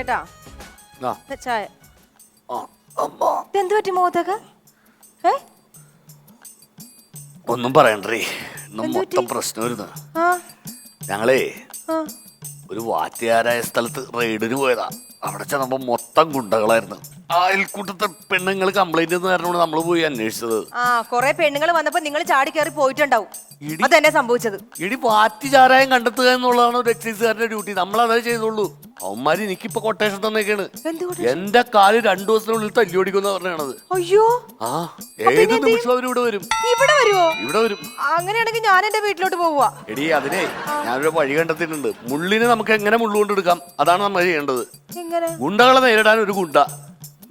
ചേട്ടാ ആ, ദേ ചായ. ആ, അമ്മ. ഇതെന്ത് പറ്റി മുഖത്തൊക്കെ? ഏ? ഒന്നും പറയണ്ടേ ഇന്ന് എന്ത് പറ്റി? മൊത്തം പ്രശ്നമായിരുന്നു ആ. ഞങ്ങളേ ആ. ഒരു വാറ്റുകാരായ സ്ഥലത്ത് റെയ്ഡിന് പോയതാ. അവിടെ ചെന്നപ്പോ മൊത്തം ഗുണ്ടകളായിരുന്നു. അയൽക്കൂട്ടത്തെ പെണ്ണുങ്ങൾ കംപ്ലൈന്റ് എന്ന് നമ്മൾ പോയി അന്വേഷിച്ചത്. ആ കൊറേ പെണ്ണുങ്ങൾ വന്നപ്പോ നിങ്ങൾ ചാടി കയറി പോയിട്ടുണ്ടാവും. ഇടി. അതന്നെ സംഭവിച്ചത്. ഇടി വാറ്റ് ചാരായം കണ്ടെത്തുക എന്നുള്ളതാണ് ഒരു എക്സൈസുകാരുടെ ഡ്യൂട്ടി നമ്മൾ അതേ ചെയ്തുള്ളൂ. അവന്മാര് എനിക്കിപ്പോ കൊട്ടേഷൻ തന്നേക്കാണ്? എന്റെ കാൽ രണ്ടു ദിവസത്തിനുള്ളിൽ തല്ലി ഓടിക്കുന്ന പറഞ്ഞത് അയ്യോ. ആ ഏത് നിമിഷം അവർ ഇവിടെ വരും? ഇവിടെ വരുമോ ഇവിടെ വരും. അങ്ങനെയാണെങ്കിൽ ഞാൻ എന്റെ വീട്ടിലോട്ട് പോവുക എടി അതിനെ ഞാനൊരു വഴി കണ്ടെത്തിയിട്ടുണ്ട്. മുള്ളിനെ നമുക്ക് എങ്ങനെ മുള്ളുകൊണ്ടെടുക്കാം അതാണ് നമ്മൾ ചെയ്യേണ്ടത്. ഗുണ്ടകളെ നേരിടാൻ ഒരു ഗുണ്ട.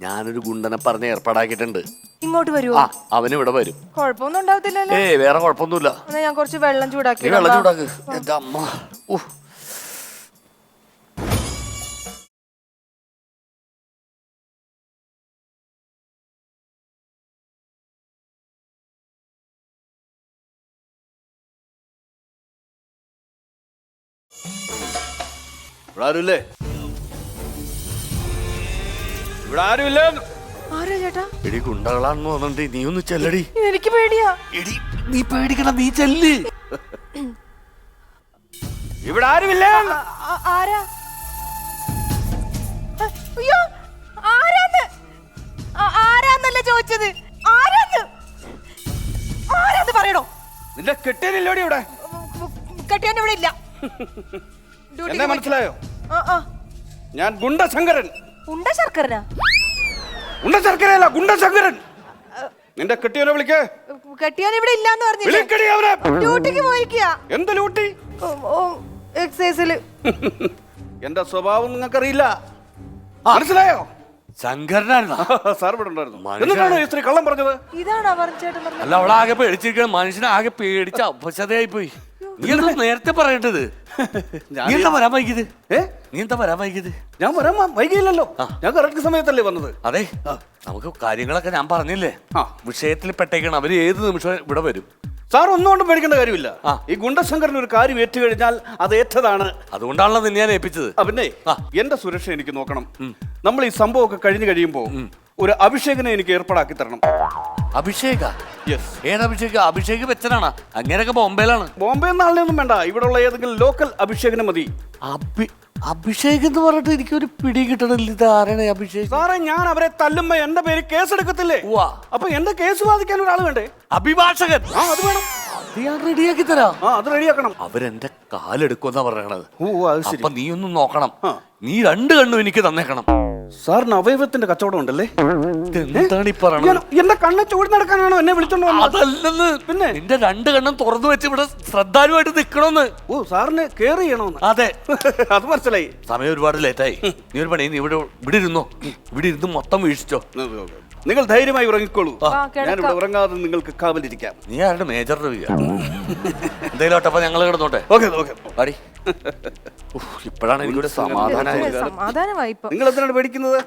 ഞാനൊരു ഗുണ്ടനെ പറഞ്ഞ് ഏർപ്പാടാക്കിയിട്ടുണ്ട്. ഇങ്ങോട്ട് വരുമോ ആ അവന് ഇവിടെ വരും. കുഴപ്പമൊന്നും ഉണ്ടാവത്തില്ലല്ലോ. ഏ വേറെ കുഴപ്പമൊന്നുമില്ല. ഞാൻ കുറച്ച് വെള്ളം ചൂടാക്കി വെള്ളം ചൂടാക്ക്. എന്റെ അമ്മ. ഇവിടെ ആരുമില്ലേ ഇവിടെ ആരുമില്ലേ ആരാ ചേട്ടാ? എടി ഗുണ്ടകളാണെന്ന് നീ ഒന്ന് ചെല്ലടി. എനിക്ക് പേടിയാ. എടി നീ പേടിക്കണം നീ ചെല്ല്. ഇവിടെ ആരുമില്ല ആ- ആരാ? അയ്യോ ആരാന്ന്? ആ- ആരാന്നല്ല ചോദിച്ചത്? ആരാന്ന്? ആരാന്ന് പറയണോ? നിന്റെ കെട്ടിയനില്ലോടി ഇവിടെ. കെട്ടിയാൻ ഇവിടെ ഇല്ല. ഡ്യൂട്ടിക്ക് എന്നെ പോയി. മനസ്സിലായോ. ഞാൻ ഗുണ്ടശങ്കരൻ. ഉണ്ട ശർക്കരനാ ഗുണ്ടശങ്കരൻ. നിന്റെ കെട്ടിയവനെ വിളിക്കേ. കെട്ടിയാൻ ഇവിടെ ഇല്ലാന്ന് പറഞ്ഞില്ലേ? വിളിക്കടി അവനെ. ഡ്യൂട്ടിക്ക് പോയിരിക്കുക എന്ത് ലൂട്ടി എക്സൈസിൽ എന്റെ സ്വഭാവം നിങ്ങൾക്കറിയില്ല. മനസ്സിലായോ? ശങ്കരനായിരുന്ന? സാർ ഇവിടെ ഉണ്ടായിരുന്നു. എന്നിട്ടാണോ ഈ സ്ത്രീ കള്ളം പറഞ്ഞത്? ഇതാണോ പറഞ്ഞു ചേട്ടൻ പറഞ്ഞത്? അല്ല അവളാകെ ആകെ പേടിച്ചിരിക്കണം മനുഷ്യനെ ആകെ പേടിച്ച അപശതയായി പോയി നീ എന്താ നേരത്തെ പറയേണ്ടത്? നീ എന്താ വരാൻ വൈകിയത്? ഏ? നീ എന്താ വരാൻ വൈകിയത്? ഞാൻ വരാൻ വ- വൈകിയില്ലല്ലോ. ഞാൻ കറക്റ്റ് സമയത്തല്ലേ വന്നത്. അതെ. നമുക്ക് കാര്യങ്ങളൊക്കെ ഞാൻ പറഞ്ഞില്ലേ? ആ. വിഷയത്തിൽ പെട്ടേക്കണം. അവർ ഏത് നിമിഷം ഇവിടെ വരും. സാർ ഒന്നുകൊണ്ടും പേടിക്കേണ്ട കാര്യമില്ല. ആ. ഈ ഗുണ്ടശങ്കരൻ ഒരു കാര്യം ഏറ്റു കഴിഞ്ഞാൽ അത് ഏറ്റതാണ്. അതുകൊണ്ടാണല്ലോ നിന്നെ ഞാൻ ഏൽപ്പിച്ചത്. ആ, പിന്നെ ആ. എന്റെ സുരക്ഷ എനിക്ക് നോക്കണം. നമ്മൾ ഈ സംഭവമൊക്കെ കഴിഞ്ഞു കഴിയുമ്പോൾ ഒരു അഭിഷേകനെ എനിക്ക് ഏർപ്പാടാക്കി തരണം. അഭിഷേക? യെസ് ഏത് അഭിഷേക? അഭിഷേക് വെച്ചനാണ്? അങ്ങനെയൊക്കെ ബോംബെയിലാണ്. ബോംബെ നാളിനൊന്നും വേണ്ട. ഇവിടെയുള്ള ഏതെങ്കിലും ലോക്കൽ അഭിഷേകനെ മതി. അഭി അഭിഷേക് എന്ന് പറഞ്ഞിട്ട് എനിക്ക് ഒരു പിടി കിട്ടണില്ല. ഇത് ആരാണ് ഈ അഭിഷേക്? സാറേ ഞാൻ അവരെ തല്ലുമ്പോ എന്റെ പേര് കേസെടുക്കത്തില്ലേ? ഉവ്വ. അപ്പൊ എന്റെ കേസ് വാദിക്കാൻ ഒരാൾ വേണ്ടേ? അഭിഭാഷകൻ. ആ അത് വേണം. അത് ഞാൻ റെഡിയാക്കി തരാം. ആ അത് റെഡിയാക്കണം അവരെന്റെ കാലെടുക്കുമെന്നാ പറയണത്. ഓ അത് ശരി. അപ്പൊ നീ ഒന്ന് നോക്കണം. ആ. നീ രണ്ട് കണ്ണും എനിക്ക് തന്നേക്കണം. സാറിന് അവയവത്തിന്റെ കച്ചവടം ഉണ്ടല്ലേ? എന്താണ് ഈ എന്റെ കണ്ണ് ചൂടി നടക്കാനാണോ എന്നെ വിളിച്ചോണ്ട് വന്നത്? അതല്ലെന്ന്. പിന്നെ? നിന്റെ രണ്ട് കണ്ണും തുറന്നു വെച്ച് ഇവിടെ ശ്രദ്ധാലുവായിട്ട് നിക്കണോന്ന്. ഓ സാറിന് കെയർ ചെയ്യണോന്ന്. അതെ. അത് മനസ്സിലായി. സമയം ഒരുപാട് ലേറ്റായി നീ ഒരു പണി നീ ഇവിടെ ഇവിടെ ഇരുന്നോ. ഇവിടെ ഇരുന്ന് മൊത്തം വീഴ്ചോ നിങ്ങൾ ധൈര്യമായി ഉറങ്ങിക്കോളൂ. ഞാൻ ഇവിടെ ഞാനിവിടെ ഉറങ്ങാതെ നിങ്ങൾക്ക് കാവലിരിക്കാം. നീ ആരുടെ മേജർ എന്തെങ്കിലും ഒട്ടപ്പ ഞങ്ങൾ കിടന്നോട്ടെ? Okay okay. അടി ഇപ്പോഴാണ് എനിക്കൊരു സമാധാനമായി നിങ്ങൾ എന്തിനാണ് പേടിക്കുന്നത്?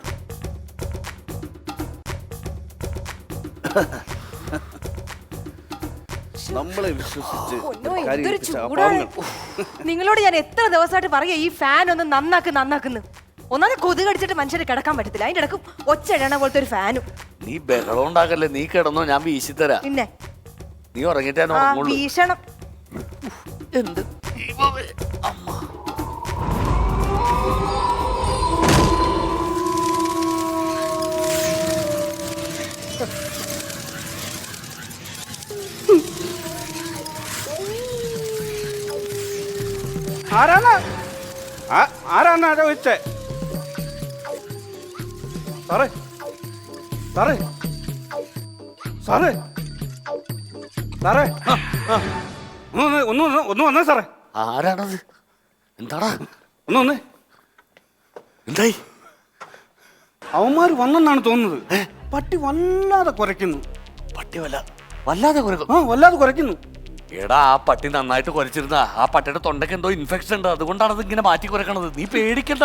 നമ്മളെ വിശ്വസിച്ച്. നിങ്ങളോട് ഞാൻ എത്ര ദിവസമായിട്ട് പറയാ ഈ ഫാൻ ഒന്ന് നന്നാക്ക് നന്നാക്കുന്നു ഒന്നാമത് കൊതുക് അടിച്ചിട്ട് മനുഷ്യന് കിടക്കാൻ പറ്റത്തില്ല. അതിന്റെ ഇടയ്ക്ക് ഒച്ച ഇടണ പോലത്തെ ഒരു ഫാനും നീ ബഹളം ഉണ്ടാക്കല്ലേ? നീ കിടന്നോ ഞാൻ വീശി തരാം പിന്നെ? നീ ആ ഉറങ്ങുള്ളൂ. ഭീഷണം എന്ത്? ദൈവമേ, അമ്മ. ആരാണ് ആ- ആരാണ് ആരോ വെച്ചേ? സാറേ. സാറേ. സാറേ. സാറേ. ഒന്ന് ഒന്ന് ഒന്ന് വന്നേ സാറേ. ആരാണത്? എന്താടാ? ഒന്ന് വന്നേ. എന്തായി? അവന്മാർ വന്നെന്നാണ് തോന്നുന്നത്. പട്ടി വല്ലാതെ കുരയ്ക്കുന്നു. പട്ടി വല്ല വല്ലാതെ കുരക്കും ആ വല്ലാതെ കുരയ്ക്കുന്നു. എടാ ആ പട്ടി നന്നായിട്ട് കുരച്ചിരുന്ന. ആ പട്ടിയുടെ തൊണ്ടയ്ക്ക് എന്തോ ഇൻഫെക്ഷൻ ഉണ്ട്. അതുകൊണ്ടാണ് അത് ഇങ്ങനെ മാറ്റി കുരക്കണത്. നീ പേടിക്കണ്ട.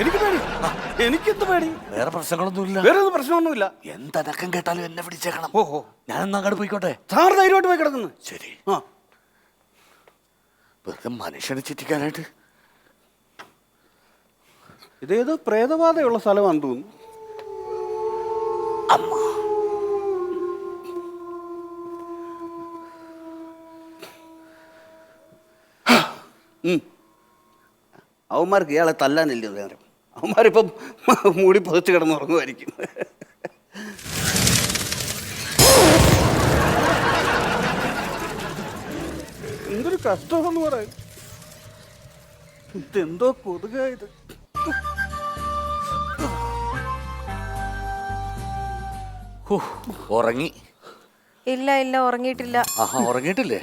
എനിക്ക് പേടി. എനിക്കെന്ത് പേടി? വേറെ പ്രശ്നങ്ങളൊന്നുമില്ല. വേറെ ഒന്നും പ്രശ്നമൊന്നുമില്ല. എന്തനക്കം കേട്ടാലും എന്നെ പിടിച്ചേക്കണം. ഓഹോ ഞാൻ എന്നാ അങ്ങോട്ട് പോയിക്കോട്ടെ. സാർ ധൈര്യമായിട്ട് പോയി കിടക്കുന്നു. ശരി. ആ. വെറുതെ മനുഷ്യനെ ചിറ്റിക്കാനായിട്ട്. ഇതേതോ പ്രേതബാധയുള്ള സ്ഥലമാണെന്ന് തോന്നുന്നു. ഉം. അവന്മാർക്ക് ഇയാളെ തല്ലാനില്ല നേരം അവന്മാരിപ്പം മൂടി പുതച്ച് കിടന്നുറങ്ങുമായിരിക്കും എന്തൊരു കഷ്ടമെന്ന് പറയാൻ. ഇതെന്തോ കൊതുകായത് ഇത്. ഹോ, ഉറങ്ങി. ഇല്ല ഇല്ല ഉറങ്ങിയിട്ടില്ല. ആഹാ ഉറങ്ങിയിട്ടില്ലേ.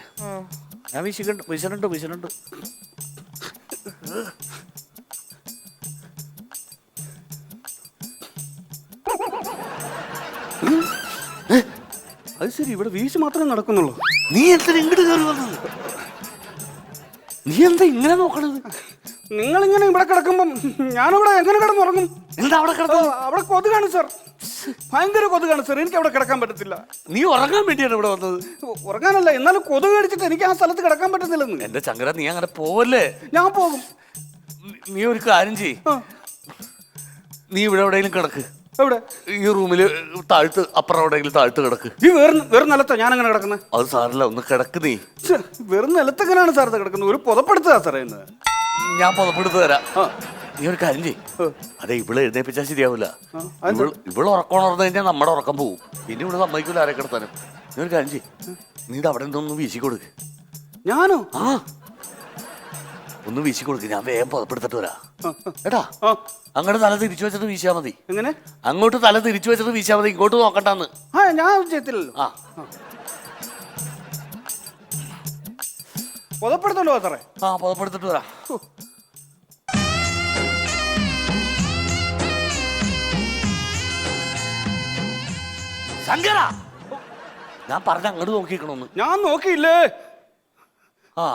ഞാൻ വീശിക്കണ്ട് വീശനുണ്ട് വീശനുണ്ട് അത് ശരി ഇവിടെ വീശ് മാത്രമേ നടക്കുന്നുള്ളൂ. നീ എന്തിനാ ഇങ്ങോട്ട് കയറി വന്നത്? നീ എന്താ ഇങ്ങനെ നോക്കണത്? നിങ്ങളിങ്ങനെ ഇവിടെ കിടക്കുമ്പം ഞാനിവിടെ എങ്ങനെ കിടന്നുറങ്ങും? എന്താ അവിടെ കിടക്കുന്നത്? അവിടെ കൊതുകാണ് സാർ. ഭയങ്കര കൊതുകാണ് സാർ എനിക്ക് അവിടെ കിടക്കാൻ പറ്റത്തില്ല. നീ ഉറങ്ങാൻ വേണ്ടിയാണ് ഇവിടെ വന്നത്. ഉറങ്ങാനല്ല എന്നാലും കൊതുക് അടിച്ചിട്ട് എനിക്ക് ആ സ്ഥലത്ത് കിടക്കാൻ പറ്റുന്നില്ലെന്ന് എന്റെ ചങ്കര നീ അങ്ങനെ പോവല്ലേ? ഞാൻ പോകും. നീ- ഒരു കാര്യം ചെയ് നീ ഇവിടെ എവിടെയെങ്കിലും കിടക്ക്. എവിടെ? ഈ റൂമിൽ താഴ്ത്ത് അപ്പുറം എവിടെയെങ്കിലും താഴ്ത്ത് കിടക്ക്. ഈ വെറും വെറും നിലത്താ ഞാൻ അങ്ങനെ കിടക്കുന്നത് അത് സാറില്ല ഒന്ന് കിടക്ക് നീ. വെറും നിലത്തെങ്ങനെയാണ് സാർ കിടക്കുന്നത്? ഒരു പുതപ്പെടുത്തുക സാറേ ഞാൻ പുതപ്പെടുത്ത് തരാം. നീ ഒരു കാര്യം ചെയ് അതെ ഇവിടെ എഴുന്നേപ്പിച്ചാൽ ശരിയാവില്ല ഇവിടെ ഉറക്കം ഉണർന്നു കഴിഞ്ഞാൽ നമ്മുടെ ഉറക്കം പോവും. പിന്നെ ഇവിടെ സമ്മതിക്കൂല ആരെ കിടത്താനും. നീ ഒരു കാര്യം ചെയ് നീ അവിടെ നിന്നൊന്ന് വീശി കൊടുക്ക്. ഞാനോ? ആ. ഒന്ന് വീശി കൊടുക്ക് ഞാൻ വേഗം പുതപ്പെടുത്തിട്ട് വരാം. ഏട്ടാ അങ്ങോട്ട് തല തിരിച്ചു വെച്ചിട്ട് വീശാ മതി. എങ്ങനെ? അങ്ങോട്ട് തല തിരിച്ചു വെച്ചിട്ട് വീശാ മതി ഇങ്ങോട്ട് നോക്കണ്ടെന്ന്. ഞാൻ ചെയ്യത്തില്ലല്ലോ. ആ. പുതപ്പെടുത്തോണ്ട് പോകാം ആ പുതപ്പെടുത്തിട്ട് വരാം. ശങ്കര! ഞാൻ പറഞ്ഞ അങ്ങോട്ട് നോക്കിക്കണമെന്ന് ഞാൻ നോക്കിയില്ലേ? ആ.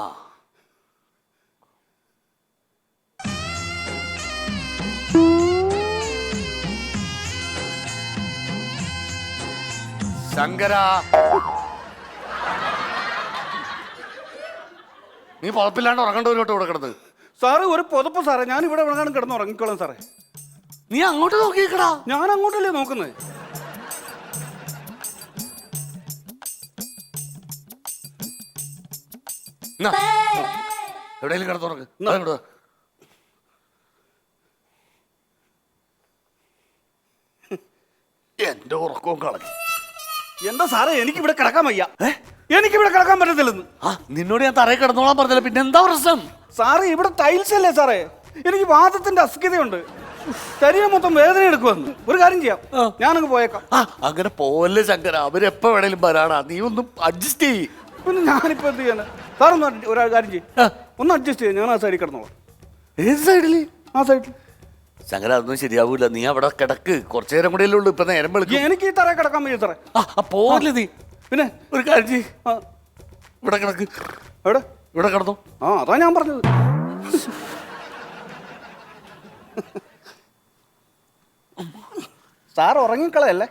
ശങ്കര! നീ പുറപ്പില്ലാണ്ട് ഉറങ്ങണ്ടോട്ട് ഇവിടെ കിടന്ന്. സാറ് ഒരു പുതപ്പ് സാറേ. ഞാൻ ഇവിടെ എവിടെയാണ് കിടന്ന് ഉറങ്ങിക്കോളാം സാറേ. നീ അങ്ങോട്ട് നോക്കിക്കടാ ഞാൻ അങ്ങോട്ടല്ലേ നോക്കുന്നത്? എവിടെയെങ്കിലും കിടത്തുറക്ക് ഇങ്ങോട്ട്. എന്റെ ഉറക്കവും കളഞ്ഞു. എന്താ സാറേ എനിക്ക് ഇവിടെ കിടക്കാൻ വയ്യ. എനിക്ക് ഇവിടെ കിടക്കാൻ പറ്റത്തില്ലെന്ന്. ആ നിന്നോട് ഞാൻ തറയിൽ കിടന്നോളാൻ പറഞ്ഞില്ല. പിന്നെ എന്താ പ്രശ്നം? സാറേ ഇവിടെ ടൈൽസ് അല്ലേ സാറേ? എനിക്ക് വാദത്തിന്റെ അസ്കിതയുണ്ട് ശരീരം മൊത്തം വേദന എടുക്കുമെന്ന്. ഒരു കാര്യം ചെയ്യാം. ഞാനങ്ങ് പോയേക്കാം. ആ അങ്ങനെ പോവല്ലേ ശങ്കര. അവരെപ്പോ വേണേലും വരാനാ നീ ഒന്നും അഡ്ജസ്റ്റ് ചെയ്യ്. പിന്നെ ഞാനിപ്പോ എന്ത് ചെയ്യാന്? സാറൊന്ന് ഒന്ന് ഒരു കാര്യം ചെയ്യും. ഒന്ന് അഡ്ജസ്റ്റ് ചെയ്യാം ഞാൻ ആ സൈഡിൽ കിടന്നോളാം. ഏത് സൈഡിൽ ആ സൈഡിൽ ശങ്കര അതൊന്നും ശരിയാവൂല. നീ അവിടെ കിടക്ക്. കുറച്ചു നേരം കൂടെ ഉള്ളൂ. ഇപ്പൊ നേരം വിളിക്കും. എനിക്ക് ഈ തറ കിടക്കാൻ വയ്യ സാറേ. പോകില്ല പോലെ നീ? പിന്നെ ഒരു കാര്യം ചെയ് ആ, ഇവിടെ കിടക്ക്. എവിടെ? ഇവിടെ കിടന്നു. ആ അതാ ഞാൻ പറഞ്ഞത്. സാർ ഉറങ്ങിക്കളയല്ലേ?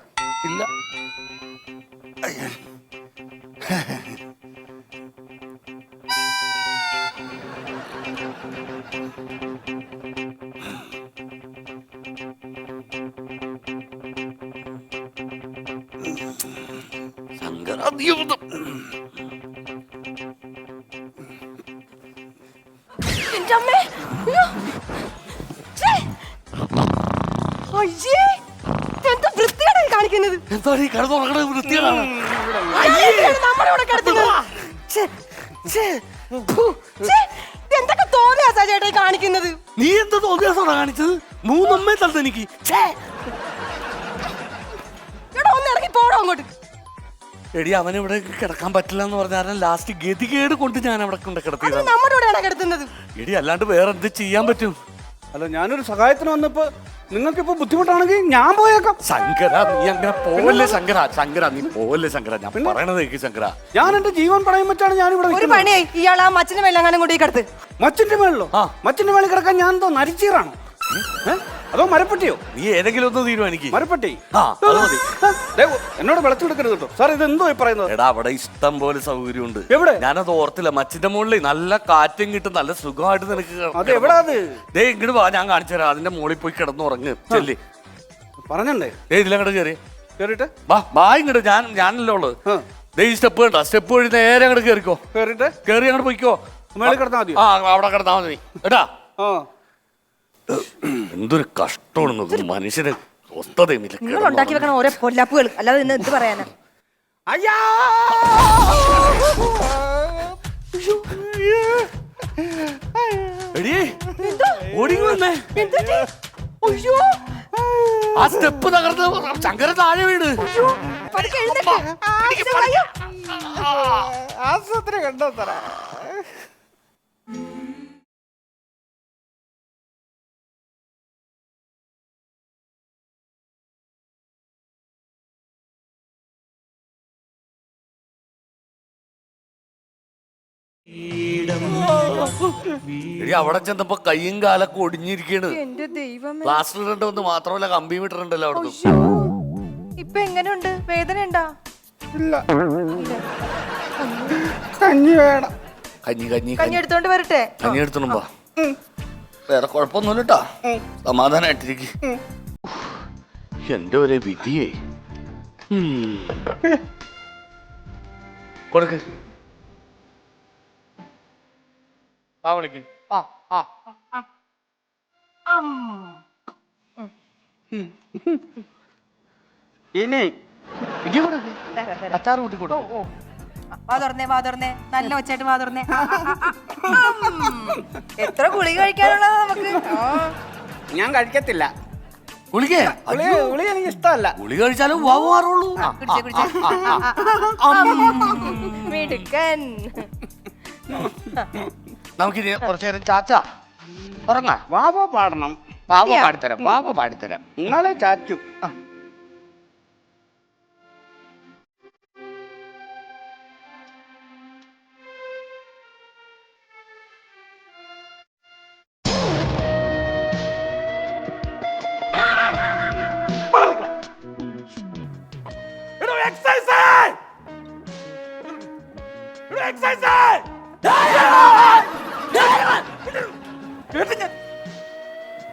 ഇല്ല. അമ്മേ. അയ്യോ. അയ്യേ. എന്താ വൃത്തിയാണ് ഈ കാണിക്കുന്നത്? എന്താണ് ഈ കിടന്നുറങ്ങണത് വൃത്തിയാണ് ആരെയാണ് നമ്മുടെ ഇവിടെ കിടത്തുന്നത് ഛേ, ഛേ, ഫു, ഛേ, എന്തൊക്കെ തോന്നിയാ ഈ കാണിക്കുന്നത്? നീ എന്താ തോന്നിയാസാണ് കാണിച്ചത്? മൂന്നമ്മേ തന്നത് എനിക്ക്. ഛേ. എടാ ഒന്ന് ഇറങ്ങി പോടോ അങ്ങോട്ട്. എടി അവൻ ഇവിടെ കിടക്കാൻ പറ്റില്ല എന്ന് പറഞ്ഞാൽ ലാസ്റ്റ് ഗതികേട് കൊണ്ട് ഞാൻ അവിടെ കൊണ്ട് കിടത്തിയത് കിടത്തുന്നത്? എടി അല്ലാണ്ട് വേറെ എന്ത് ചെയ്യാൻ പറ്റും? അല്ല ഞാനൊരു സഹായത്തിന് വന്നപ്പോ നിങ്ങൾക്കിപ്പോ ബുദ്ധിമുട്ടാണെങ്കിൽ ഞാൻ പോയേക്കാം. ശങ്കര നീ അങ്ങനെ പോവല്ലേ ശങ്കര? ശങ്കര നീ പോവല്ലേ ശങ്കര? ഞാൻ പറയണത് കേക്ക് ശങ്കര. ഞാൻ എന്റെ ജീവൻ പണയം വെച്ചാണ് ഞാൻ ഇവിടെ ഒരു പണിയായി. ഇയാൾ ആ മച്ചിന്റെ വെള്ളങ്ങാനും കൊണ്ട് ഈ കിടത്ത്. മച്ചിന്റെ മേളിലോ? ആ. മച്ചിന്റെ മേളിൽ കിടക്കാൻ ഞാൻ എന്തോ നരിച്ചീറാണോ? ഏ? അതോ മരപ്പെട്ടിയോ? നീ ഏതെങ്കിലും ഒന്ന് തീരുമാനിക്കും. മരപ്പെട്ടി? ആ, അത് മതി. ദേ, എന്നോട് വിളച്ചെടുക്കരുത് കേട്ടോ. സാർ ഇത് എന്തോ ഈ പറയുന്നത്? എടാ അവിടെ ഇഷ്ടം പോലെ സൗകര്യമുണ്ട്. എവിടെ? ഞാനത് ഓർത്തില്ല. മച്ചിന്റെ മുകളിൽ നല്ല കാറ്റും കിട്ടും. നല്ല സുഖമായിട്ട് നിനക്ക് കിടക്കാം. അത് എവിടാ അത് ദേ ഇങ്ങോട്ട് വാ ഞാൻ കാണിച്ചു തരാം. അതിന്റെ മുകളിൽ പോയി കിടന്നുറങ്ങ് ചെല്ലി. പറഞ്ഞണ്ടേ ദേ ഇതിലങ്ങോട്ട് കയറി കേറിട്ട് വാ വാ ഇങ്ങോട്ട് ഞാൻ ഞാനല്ലോ ഉള്ളത് ആ. ദേ ഈ സ്റ്റെപ്പ് കണ്ട? സ്റ്റെപ്പ് വഴി നേരെ അങ്ങോട്ട് കയറിക്കോ കേറിട്ട് കയറി അങ്ങോട്ട് പോയിക്കോ. മേളിൽ കിടന്നാ മതിയോ? ആ അവിടെ കിടന്നാ മതി. എടാ. ആ. എന്തൊരു കഷ്ടമാണ് മനുഷ്യരെ സ്വസ്ഥതയുമില്ല നിങ്ങൾ ഉണ്ടാക്കി വെക്കണ ഓരോ പൊല്ലാപ്പുകൾ അല്ലാതെ ഇന്ന് എന്ത് പറയാനാ അയ്യാ എടീ, വന്നേ ആ സ്റ്റെപ്പ് തകർന്ന് ശങ്കര താഴെ ആശുപത്രി കണ്ടോ സാറേ എടി അവിടെ ചെന്നപ്പോ കൈയും കാലൊക്കെ ഒടിഞ്ഞിരിക്കണ് എന്റെ ദൈവമേ. പ്ലാസ്റ്റർ ഇടണ്ടെന്ന് മാത്രമല്ല കമ്പി മീറ്റർ ഉണ്ടല്ലോ അവിടെ ഉയ്യോ. ഇപ്പൊ എങ്ങനെയുണ്ട്? വേദന ഉണ്ടാ ഇല്ല. കഞ്ഞി വേണം. കഞ്ഞി കഞ്ഞി കഞ്ഞി. എടുത്തോണ്ട് വരട്ടെ? കഞ്ഞി എടുത്തുമ്പോ വേറെ കുഴപ്പമൊന്നുമില്ല കേട്ടാ സമാധാനായിട്ടിരിക്കും. എന്റെ ഒരേ വിധിയേ. കൊടുക്ക്. ആ വിളിക്ക്. ആ ആ. ഇനി അച്ചാറ് കൂട്ടി കൊടുക്കും. വാ തുറന്നേ വാ തുറന്നേ. നല്ല ഒച്ചായിട്ട് വാ തുറന്നേ. എത്ര ഗുളി കഴിക്കാനുള്ളത് നമുക്ക്? ആ. ഞാൻ കഴിക്കത്തില്ല. ഉളി എനിക്ക് ഇഷ്ടമല്ല. ഗുളി കഴിച്ചാലും വാവ് മാറുള്ളൂ കുടിച്ചേ, കുടിച്ചേ. മിടുക്കൻ. നമുക്കിനി കുറച്ചു നേരം ചാച്ച. ഉറങ്ങാ. വാവ പാടണം. വാവ പാടിത്തരാം വാവ പാടിത്തരാം. നിങ്ങളെ ചാച്ചു.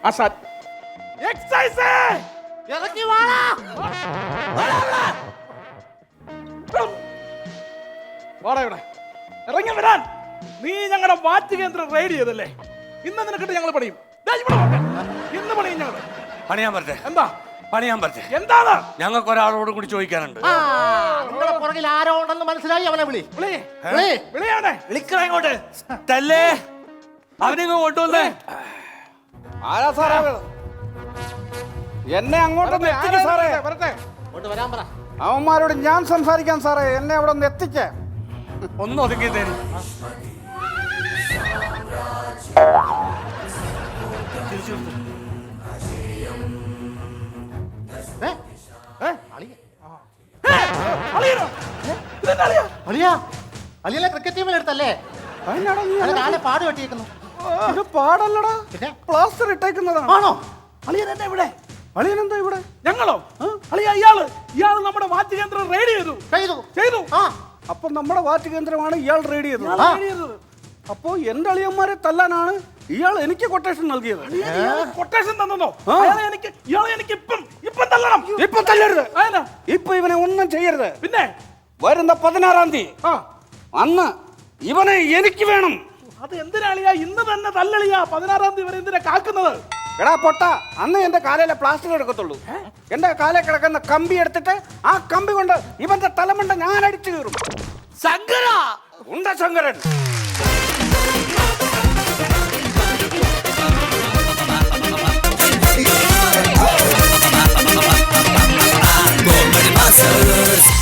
ആസാദ്. എക്സൈസ്! ഇറങ്ങി വാടാ. വാടാ ഇവിടെ. ഇറങ്ങി വരാൻ. നീ ഞങ്ങളുടെ വാറ്റ് കേന്ദ്രം റെയ്ഡ് ചെയ്തല്ലേ? ഇന്ന് നിനക്കിട്ട് ഞങ്ങൾ പണിയും. ഇന്ന് പണിയും ഞങ്ങൾ. പണിയാൻ പറ്റേ എന്താ? പണിയാൻ പറ്റേ എന്താണ്? ഞങ്ങൾക്ക് ഒരാളോട് കൂടി ചോദിക്കാനുണ്ട്. നിങ്ങളുടെ പുറകിൽ ആരോ ഉണ്ടെന്ന് മനസ്സിലായി അവനെ വിളി. വിളി. വിളി. വിളിയാണ്? വിളിക്കണ ഇങ്ങോട്ട്. തല്ലേ അവനിങ്ങ് കൊണ്ടുവന്നേ. ആരാ സാറേ? എന്നെ അങ്ങോട്ടൊന്ന് എത്തിക്ക് സാറേ. വരട്ടെ ഇങ്ങോട്ട് വരാൻ പറ. അവന്മാരോട് ഞാൻ സംസാരിക്കാൻ സാറേ. എന്നെ അവിടെ ഒന്ന് എത്തിക്കേ. ഒന്ന് ഒതുക്കി തരും. അളിയല്ലേ ക്രിക്കറ്റ് കാലെ പാട് വെട്ടിയേക്കുന്നു ഇത് പാടല്ലടാ. പിന്നെ? പ്ലാസ്റ്റർ ഇട്ടേക്കുന്നതാണ്. ആണോ? അളിയൻ എന്നാ ഇവിടെ? അളിയൻ എന്താ ഇവിടെ? ഞങ്ങളോ? അളിയ ഇയാൾ ഇയാൾ നമ്മുടെ വാറ്റ് കേന്ദ്രം റെയ്ഡ് ചെയ്തു. ചെയ്തു. ചെയ്തു. ആ. അപ്പൊ നമ്മുടെ വാറ്റ് കേന്ദ്രമാണ് ഇയാൾ റെയ്ഡ് ചെയ്തത്. അപ്പൊ raid ചെയ്തത്. അപ്പോ എന്റെ അളിയന്മാരെ തല്ലാനാണ് ഇയാൾ എനിക്ക് കൊട്ടേഷൻ നൽകിയത്. കൊട്ടേഷൻ തന്നോ ആ. അയാളെ എനിക്ക് ഇയാളെ എനിക്ക് ഇപ്പം ഇപ്പം തല്ലണം. ഇപ്പൊ തല്ലരുത്. അയനാ ഇപ്പൊ ഇവനെ ഒന്നും ചെയ്യരുത്. പിന്നെ? വരുന്ന പതിനാറാം തീയതി ആ. അന്ന് ഇവനെ എനിക്ക് വേണം. അത് എന്തിനാളിയാ ഇന്ന് തന്നെ തല്ലളിയാ പതിനാറാം തീയതി വരെ എന്തിനാ കാക്കുന്നത്? എടാ പൊട്ട അന്ന് എന്റെ കാലയിലെ പ്ലാസ്റ്റർ എടുക്കത്തുള്ളൂ. എന്റെ കാലിൽ കിടക്കുന്ന കമ്പി എടുത്തിട്ട് ആ കമ്പി കൊണ്ട് ഇവന്റെ തലമുണ്ട ഞാൻ അടിച്ചു കീറും. ശങ്കര! ഉണ്ട ശങ്കരൻ. Masters.